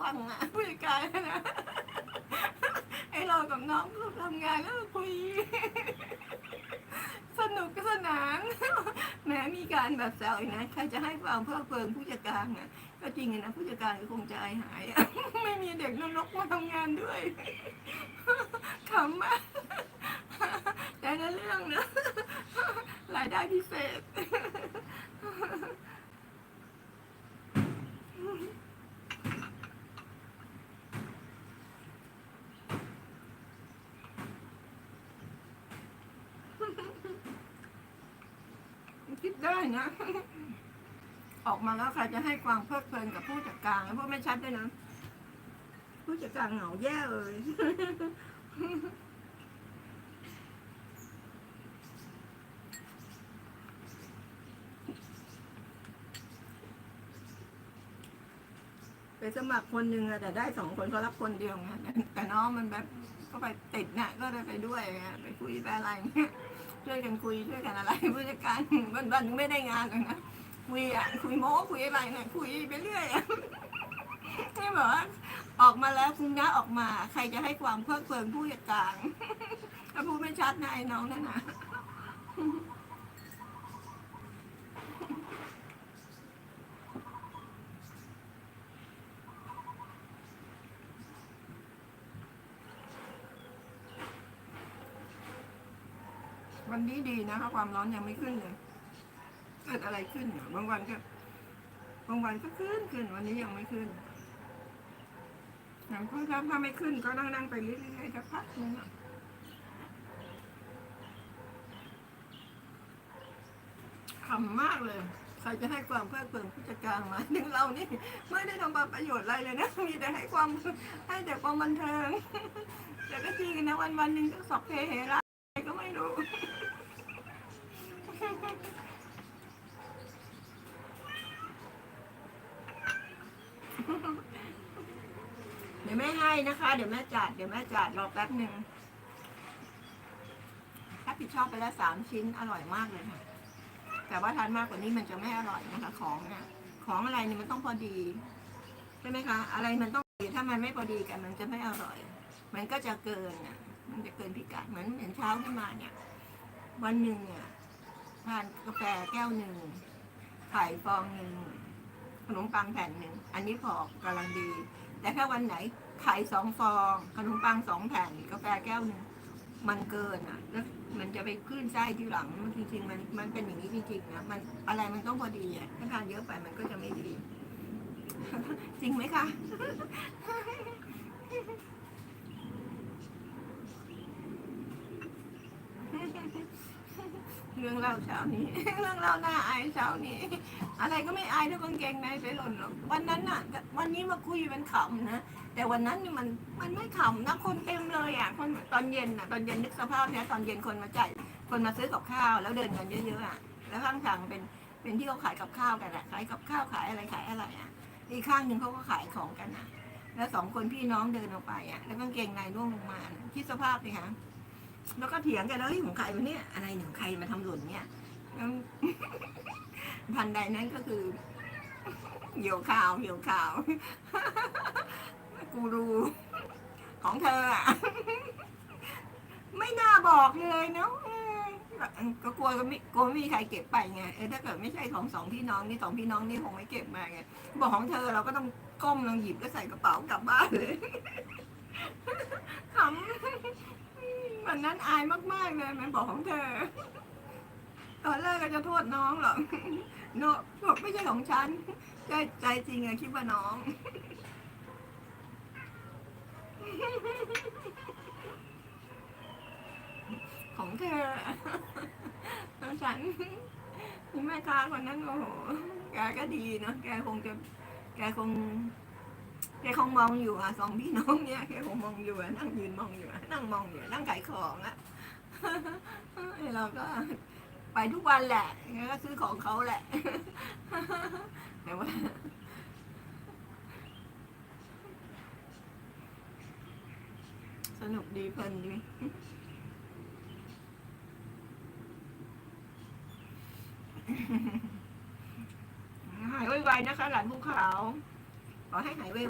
ฟังอะผู้จัดการนะไอเรากับน้องก็ทำงานแล้วคุย สนุกสนานแม้มีการแบบแซวอีกนะใครจะให้ความเพลิดเพลินผู้จัดการอะก็จริงนะผู้จัดการก็คงจะอายหายอะไม่มีเด็กนรกมาทำงานด้วยขำมากแต่ในเรื่องนะรายได้พิเศษ คิดได้นะ ออกมาแล้วใครจะให้ความเพลิดเพลินกับผู้จัดการแล้วพวกไม่ชัดด้วยนะ ผู้จัดการเหงาแย่เลยไปสมัครคนหนึ่งอะแต่ได้สองคนเขารับคนเดียวไงแต่น้องมันแบบก็ไปติดน่ะ ก็เลยไปด้วยไงไปคุยไปอะไรเงี้ย ช่วยกันคุยช่วยกันอะไรผู้จัดการวันวันๆไม่ได้งานหรอกนะคุยอะคุยโม้คุยอะไรเนี่ยคุยไปเรื่อยอะนี่บอกว่าออกมาแล้วคุณน้าออกมา ใครจะให้ความเพลิดเพลินผู้จัดการถ้าพูดไม่ชัดนะไอ้น้องนั่นนะ วันนี้ดีนะคะความร้อนยังไม่ขึ้นเลยเกิดอะไรขึ้นเนี่ยบางวันก็บางวันก็ขึ้นขึ้น วันนี้ยังไม่ขึ้นอย่างถ้าถ้าไม่ขึ้นก็นั่งนั่งไปเรื่อยๆสักพักนึงอะขำมากเลย ใครจะให้ความเพลิดเพลินผู้จัดการมาถึงเรานี่ไม่ได้ทำประโยชน์อะไรเลยนะ มีแต่ให้ความให้แต่ความบันเทิง แต่ก็จริงนะวันวันหนึ่งก็สอบเพเฮระอะไรก็ไม่รู้ เดี๋ยวแม่ให้นะคะ เดี๋ยวแม่จัด เดี๋ยวแม่จัดรอแป๊บหนึ่งรับผิดชอบไปแล้วสามชิ้นอร่อยมากเลยค่ะ แต่ว่าทานมากกว่านี้มันจะไม่อร่อยนะคะ ของเนี่ยของอะไรเนี่ยมันต้องพอดีใช่ไหมคะ อะไรมันต้องดีถ้ามันไม่พอดีกัน มันจะไม่อร่อย มันก็จะเกินอะ มันจะเกินพิกัดเหมือนเหมือนเช้าขึ้นมาเนี่ย วันหนึ่งเนี่ย ทานกาแฟแก้วหนึ่งไข่ฟองหนึ่งขนมปังแผ่นหนึ่งอันนี้พอกำลังดี แต่ถ้าวันไหนไข่สองฟอง ขนมปังสองแผ่นกาแฟแก้วหนึ่งมันเกินอะ แล้วมันจะไปขึ้นไส้ที่หลังมันจริงๆมันมันเป็นอย่างนี้จริงๆนะมันอะไรมันต้องพอดีอะถ้าทานเยอะไปมันก็จะไม่ดี จริงไหมคะ เรื่องเล่าเช้านี้ เรื่องเล่าหน้าอายเช้านี้ อะไรก็ไม่อายเท่ากางเกงในไปหล่นหรอกวันนั้นน่ะ วันนี้มาคุยเป็นขำนะ แต่วันนั้นนี่มันมันไม่ขำนะคนเต็มเลยอะคนตอนเย็นอะตอนเย็นนึกสภาพเนี่ยตอนเย็นคนมาจ่ายคนมาซื้อกับข้าว แล้วเดินกันเยอะๆอะแล้วข้างทางเป็นเป็นที่เขาขายกับข้าวกันอะขายกับข้าวขายอะไรขายอะไรอะอีกข้างหนึ่งเขาก็ขายของกันอะ แล้วสองคนพี่น้องเดินออกไปอะแล้วกางเกงในร่วงลงมาคิดสภาพสิคะ แล้วก็เถียงกันแล้วเฮ้ยของใครวะเนี่ยอะไรของใครมาทำหล่นเนี่ยแล้วทันใดนั้นก็คือเหี่ยวข่าวเหี่ยวข่าว กูรูของเธออะไม่น่าบอกเลยเนาะก็กลัวก็ไม่กลัวไม่มีใครเก็บไปไงเออถ้าเกิดไม่ใช่ของสองพี่น้องนี่สองพี่น้องนี่คงไม่เก็บมาไงบอกของเธอเราก็ต้องก้มลงหยิบแล้วใส่กระเป๋ากลับบ้านเลยขำ วันนั้นอายมากๆเลยมันบอกของเธอ ตอนแรกก็จะโทษน้องหรอกเนอะบอกไม่ใช่ของฉันใจใจจริงอะคิดว่าน้อง ของเธอของฉันแม่ค้าคนนั้นโอ้โหแกก็ดีเนาะแกคงจะแกคง แกคงมองอยู่อะสองพี่น้องเนี่ยแกคงมองอยู่อะนั่งยืนมองอยู่อะนั่งมองอยู่อะนั่งขายของอะเราก็ไปทุกวันแหละก็ซื้อของเขาแหละแต่ว่าสนุกดีเพลินดีหายไวๆนะคะ หลานภูเขาขอให้หายไว